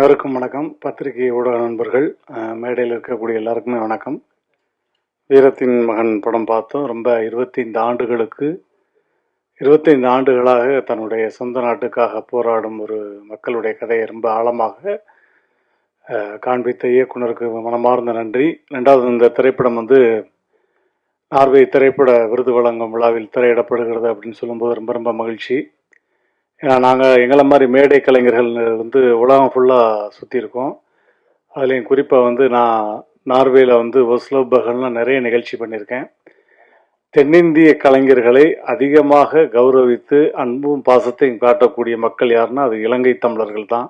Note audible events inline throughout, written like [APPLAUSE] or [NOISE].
அனைவருக்கும் வணக்கம். பத்திரிகை ஊடக நண்பர்கள் மேடையில் இருக்கக்கூடிய எல்லாருக்குமே வணக்கம். வீரத்தின் மகன் படம் பார்த்தோம். ரொம்ப இருபத்தைந்து ஆண்டுகளுக்கு இருபத்தைந்து ஆண்டுகளாக தன்னுடைய சொந்த நாட்டுக்காக போராடும் ஒரு மக்களுடைய கதையை ரொம்ப ஆழமாக காண்பித்த இயக்குனருக்கு மனமார்ந்த நன்றி. ரெண்டாவது இந்த திரைப்படம் வந்து நார்வே திரைப்பட விருது வழங்கும் விழாவில் திரையிடப்படுகிறது அப்படின்னு சொல்லும்போது ரொம்ப ரொம்ப மகிழ்ச்சி. ஏன்னா நாங்கள் எங்களை மாதிரி மேடை கலைஞர்கள் வந்து உலகம் ஃபுல்லாக சுற்றியிருக்கோம் அதுலேயும் குறிப்பாக வந்து நான் நார்வேயில் வந்து ஒஸ்லோ பகல்லாம் நிறைய நிகழ்ச்சி பண்ணியிருக்கேன் தென்னிந்திய கலைஞர்களை அதிகமாக கௌரவித்து அன்பும் பாசத்தையும் காட்டக்கூடிய மக்கள் யாருன்னா அது இலங்கை தமிழர்கள் தான்.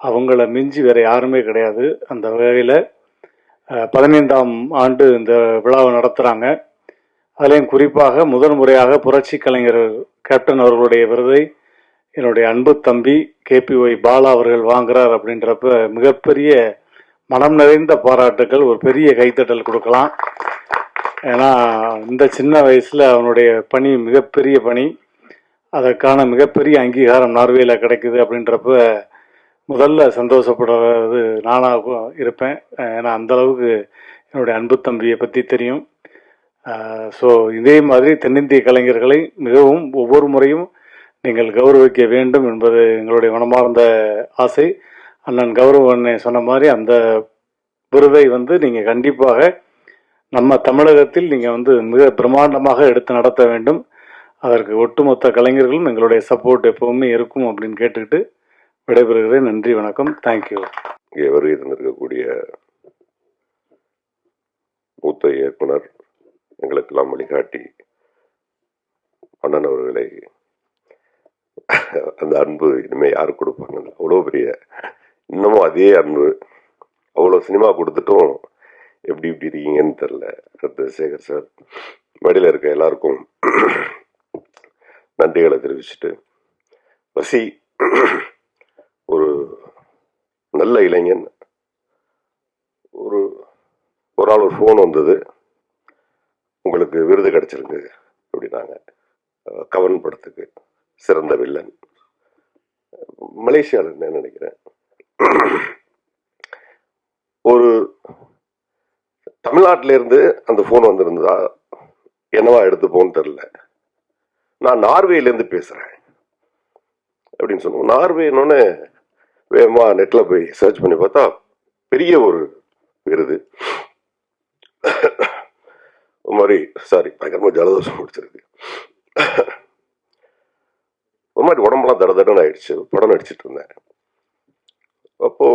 அவங்கள மிஞ்சி வேறு யாருமே கிடையாது. அந்த வகையில் பதினைந்தாம் ஆண்டு இந்த விழாவை நடத்துகிறாங்க அதுலேயும் குறிப்பாக முதல் முறையாக புரட்சி கலைஞர் கேப்டன் அவர்களுடைய விருதை என்னுடைய அன்பு தம்பி கேபிஒய் பாலா அவர்கள் வாங்குறார் அப்படின்றப்ப மிகப்பெரிய மனம் நிறைந்த பாராட்டுகள் ஒரு பெரிய கைத்தட்டல் கொடுக்கலாம். ஏன்னா இந்த சின்ன வயசில் அவனுடைய பணி மிகப்பெரிய பணி. அதற்கான மிகப்பெரிய அங்கீகாரம் நார்வேல கிடைக்குது அப்படின்றப்ப முதல்ல சந்தோஷப்படுறது நானாக இருப்பேன். ஏன்னா அந்த அளவுக்கு என்னுடைய அன்பு தம்பியை பற்றி தெரியும். ஸோ இதே மாதிரி தென்னிந்திய கலைஞர்களை மிகவும் ஒவ்வொரு முறையும் நீங்கள் கௌரவிக்க வேண்டும் என்பது எங்களுடைய மனமார்ந்த ஆசை. அண்ணன் கௌரவ சொன்ன மாதிரி அந்த விருதை வந்து நீங்கள் கண்டிப்பாக நம்ம தமிழகத்தில் நீங்கள் வந்து மிக பிரம்மாண்டமாக எடுத்து நடத்த வேண்டும். அதற்கு ஒட்டுமொத்த கலைஞர்களும் எங்களுடைய சப்போர்ட் எப்பவுமே இருக்கும் அப்படின்னு கேட்டுக்கிட்டு விடைபெறுகிறேன். நன்றி வணக்கம். தேங்க்யூ இங்கே வருகை தந்திருக்கக்கூடிய மூத்த இயக்குனர் எங்களுக்கெல்லாம் வழிகாட்டி அண்ணன் அவர்களை அந்த அன்பு இனிமேல் யாரும் கொடுப்பாங்க? அவ்வளோ பெரிய இன்னமும் அதே அன்பு அவ்வளோ சினிமா கொடுத்துட்டும் எப்படி இப்படி இருக்கீங்கன்னு தெரில ரத்த சேகர் சார் மடியில் இருக்க எல்லாருக்கும் நன்றிகளை தெரிவிச்சுட்டு வசி ஒரு நல்ல இளைஞன். ஒரு ஒரு நாள் ஒரு ஃபோன் வந்தது. உங்களுக்கு விருது கிடச்சிருக்கு அப்படின்னாங்க. கவன் படத்துக்கு சிறந்த வில்லன். மலேசியாவில் இருந்தேன்னு நினைக்கிறேன்? ஒரு தமிழ்நாட்டிலேருந்து அந்த ஃபோன் வந்திருந்ததா? என்னவா எடுத்துப்போன்னு தெரில நான் நார்வேலேருந்து பேசுகிறேன் அப்படின்னு சொன்னோம் நார்வேன்னு வேகமாக நெட்டில் போய் சர்ச் பண்ணி பார்த்தா பெரிய ஒரு விருது. ஒரு மாதிரி சாரி பயங்கரமாக ஜலதோஷம் பிடிச்சிருக்கு. ஒரு மாதிரி உடம்பெல்லாம் தட தடன்னு ஆயிடுச்சு. படம் நடிச்சிட்டு இருந்தேன். அப்போ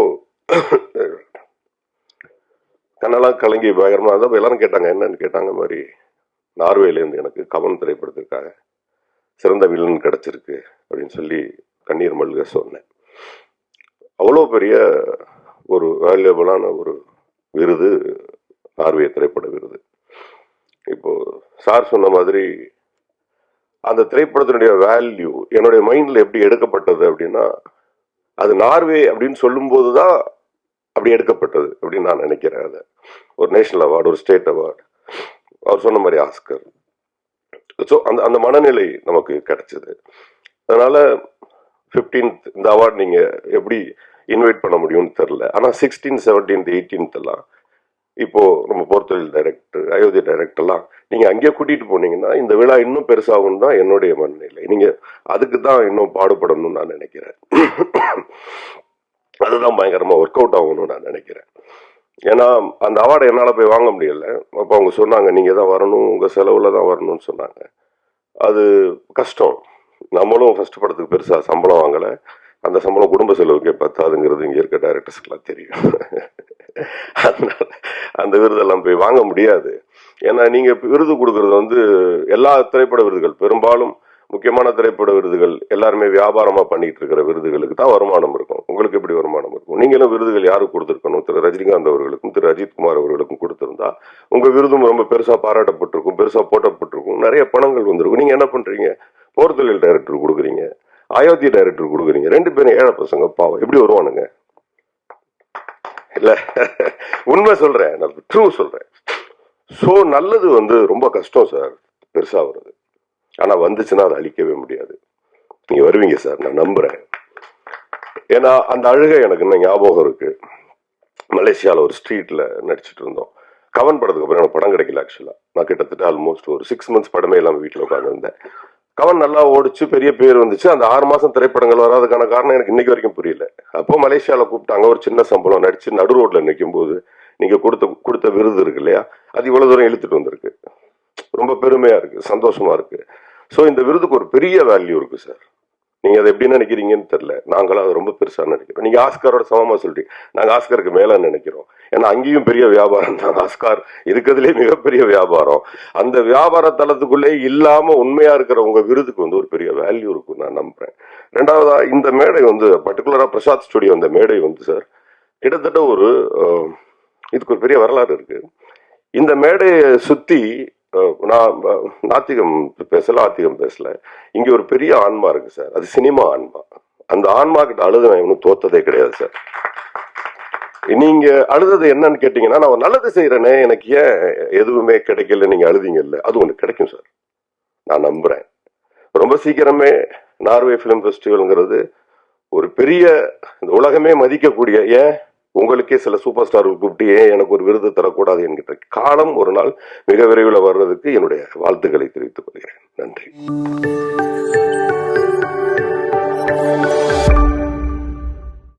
கண்ணெல்லாம் கலங்கி பயங்கரமாக இருந்தால் அப்ப எல்லாரும் கேட்டாங்க என்னன்னு? கேட்டாங்க மாதிரி நார்வேலேருந்து எனக்கு கவன் திரைப்படத்திற்காக சிறந்த வில்லன் கிடச்சிருக்கு அப்படின்னு சொல்லி கண்ணீர் மல்க சொன்னேன். அவ்வளோ பெரிய ஒரு வேல்யூபிளான ஒரு விருது நார்வே திரைப்பட விருது. இப்போ சார் சொன்ன மாதிரி அந்த திரைப்படத்தினுடைய வேல்யூ என்னுடைய மைண்ட்ல எப்படி எடுக்கப்பட்டது அப்படின்னா அது நார்வே அப்படின்னு சொல்லும்போது தான் அப்படி எடுக்கப்பட்டது அப்படின்னு நான் நினைக்கிறேன் அதை. ஒரு நேஷனல் அவார்டு ஒரு ஸ்டேட் அவார்டு. அவர் சொன்ன மாதிரி ஆஸ்கர். ஸோ அந்த அந்த மனநிலை நமக்கு கிடைச்சது. அதனால 15th இந்த அவார்டு நீங்க எப்படி இன்வைட் பண்ண முடியும்னு தெரில ஆனால் சிக்ஸ்டீன் செவன்டீன்த் எயிட்டீன்த் எல்லாம் இப்போ நம்ம போர்த்தொழில் டைரக்டர் அயோத்தி டைரக்டர்லாம் நீங்க அங்கேயே கூட்டிட்டு போனீங்கன்னா இந்த விழா இன்னும் பெருசாகும் தான் என்னுடைய மனநிலை. நீங்க அதுக்கு தான் இன்னும் பாடுபடணும்னு நான் நினைக்கிறேன். [CLEARS THROAT] அதுதான் பயங்கரமா ஒர்க் அவுட் ஆகணும்னு நான் நினைக்கிறேன். ஏன்னா அந்த அவார்டை என்னால் போய் வாங்க முடியல. அப்போ அவங்க சொன்னாங்க நீங்கள் தான் வரணும் உங்கள் செலவில் தான் வரணும்னு சொன்னாங்க. அது கஷ்டம். நம்மளும் ஃபர்ஸ்ட் படத்துக்கு பெருசாக சம்பளம் வாங்கலை. அந்த சம்பளம் குடும்ப செலவுக்கே பத்தாதுங்கிறது இங்கே இருக்க டைரக்டர்ஸ்க்கெல்லாம் தெரியும். [LAUGHS] அதனால அந்த விருதெல்லாம் போய் வாங்க முடியாது. ஏன்னா நீங்கள் விருது கொடுக்கறது வந்து எல்லா திரைப்பட விருதுகள் பெரும்பாலும் முக்கியமான திரைப்பட விருதுகள் எல்லாருமே வியாபாரமா பண்ணிட்டு இருக்கிற விருதுகளுக்கு தான் வருமானம் இருக்கும். உங்களுக்கு எப்படி வருமானம் இருக்கும்? நீங்களும் விருதுகள் யாருக்கு கொடுத்துருக்கணும்? திரு ரஜினிகாந்த் அவர்களுக்கும் திரு அஜித் குமார் அவர்களுக்கும் கொடுத்திருந்தா உங்க விருதும் ரொம்ப பெருசா பாராட்டப்பட்டிருக்கும் பெருசா போட்டப்பட்டிருக்கும். நிறைய பணங்கள் வந்திருக்கும். நீங்க என்ன பண்றீங்க? போர்த்தொழில் டைரக்டர் கொடுக்குறீங்க அயோத்தி டைரக்டர் கொடுக்குறீங்க. ரெண்டு பேரும் ஏழை பசங்க பாவம். எப்படி வருவானுங்க? இல்ல. உண்மை சொல்றேன் நான் ட்ரூ சொல்றேன். சோ நல்லது வந்து ரொம்ப கஷ்டம் சார் பெருசா வருது. ஆனா வந்துச்சுன்னா அதை அழிக்கவே முடியாது. நீங்க வருவீங்க சார் நான் நம்புறேன். ஏன்னா அந்த அழுகை எனக்கு இன்னும் ஞாபகம் இருக்கு. மலேசியாவில் ஒரு ஸ்ட்ரீட்ல நடிச்சிட்டு இருந்தோம். கவன் படத்துக்கு அப்புறம் எனக்கு படம் கிடைக்கல ஆக்சுவலா நான் கிட்டத்தட்ட ஆல்மோஸ்ட் ஒரு சிக்ஸ் மந்த்ஸ் படமே இல்லாம வீட்டில் உட்காந்துருந்தேன் கவன் நல்லா ஓடிச்சு பெரிய பேர் வந்துச்சு. அந்த ஆறு மாசம் திரைப்படங்கள் வராதுக்கான காரணம் எனக்கு இன்னைக்கு வரைக்கும் புரியல. அப்போ மலேசியாவில் கூப்பிட்டாங்க ஒரு சின்ன சம்பளம். நடிச்சு நடு ரோட்ல நிற்கும் போது நீங்க கொடுத்த கொடுத்த விருது இருக்கு இல்லையா? அது இவ்வளவு தூரம் இழுத்துட்டு வந்திருக்கு. ரொம்ப பெருமையா இருக்கு சந்தோஷமா இருக்கு. ஸோ இந்த விருதுக்கு ஒரு பெரிய வேல்யூ இருக்கு சார் நீங்க அதை எப்படி நினைக்கிறீங்கன்னு தெரியல. நாங்களாம் அதை ரொம்ப பெருசா நினைக்கிறோம். நீங்க ஆஸ்காரோட சமமா சொல்லிட்டீங்க நாங்க ஆஸ்கருக்கு மேல நினைக்கிறோம். ஏன்னா அங்கேயும் பெரிய வியாபாரம் தான். ஆஸ்கார் இருக்கிறதுலே மிகப்பெரிய வியாபாரம். அந்த வியாபார தளத்துக்குள்ளே இல்லாம உண்மையா இருக்கிற உங்க விருதுக்கு வந்து ஒரு பெரிய வேல்யூ இருக்கும் நான் நம்புறேன். ரெண்டாவதா இந்த மேடை வந்து பர்டிகுலரா பிரசாத் ஸ்டுடியோ அந்த மேடை வந்து சார் கிட்டத்தட்ட ஒரு இதுக்கு ஒரு பெரிய வரலாறு இருக்கு. இந்த மேடையை சுத்தி நான் நாத்திகம் பேசல ஆத்திகம் பேசல. இங்க ஒரு பெரிய ஆன்மா இருக்கு சார். அது சினிமா ஆன்மா. அந்த ஆன்மா கிட்ட அழுது நான் இன்னும் தோத்ததே கிடையாது சார். நீங்க அழுதது என்னன்னு கேட்டீங்கன்னா நான் ஒரு நல்லது செய்யறேனே எனக்கு ஏன் எதுவுமே கிடைக்கல நீங்க அழுதீங்கல்ல? அது ஒண்ணு கிடைக்கும் சார். நான் நம்புறேன். ரொம்ப சீக்கிரமே நார்வே ஃபிலிம் ஃபெஸ்டிவல்ங்கிறது ஒரு பெரிய இந்த உலகமே மதிக்கக்கூடிய ஏன் உங்களுக்கே சில சூப்பர் ஸ்டார் கூப்பிட்டு ஏன் எனக்கு ஒரு விருது தரக்கூடாது என்கிற காலம் ஒரு நாள் மிக விரைவில் வர்றதுக்கு என்னுடைய வாழ்த்துக்களை தெரிவித்துக் கொள்கிறேன். நன்றி.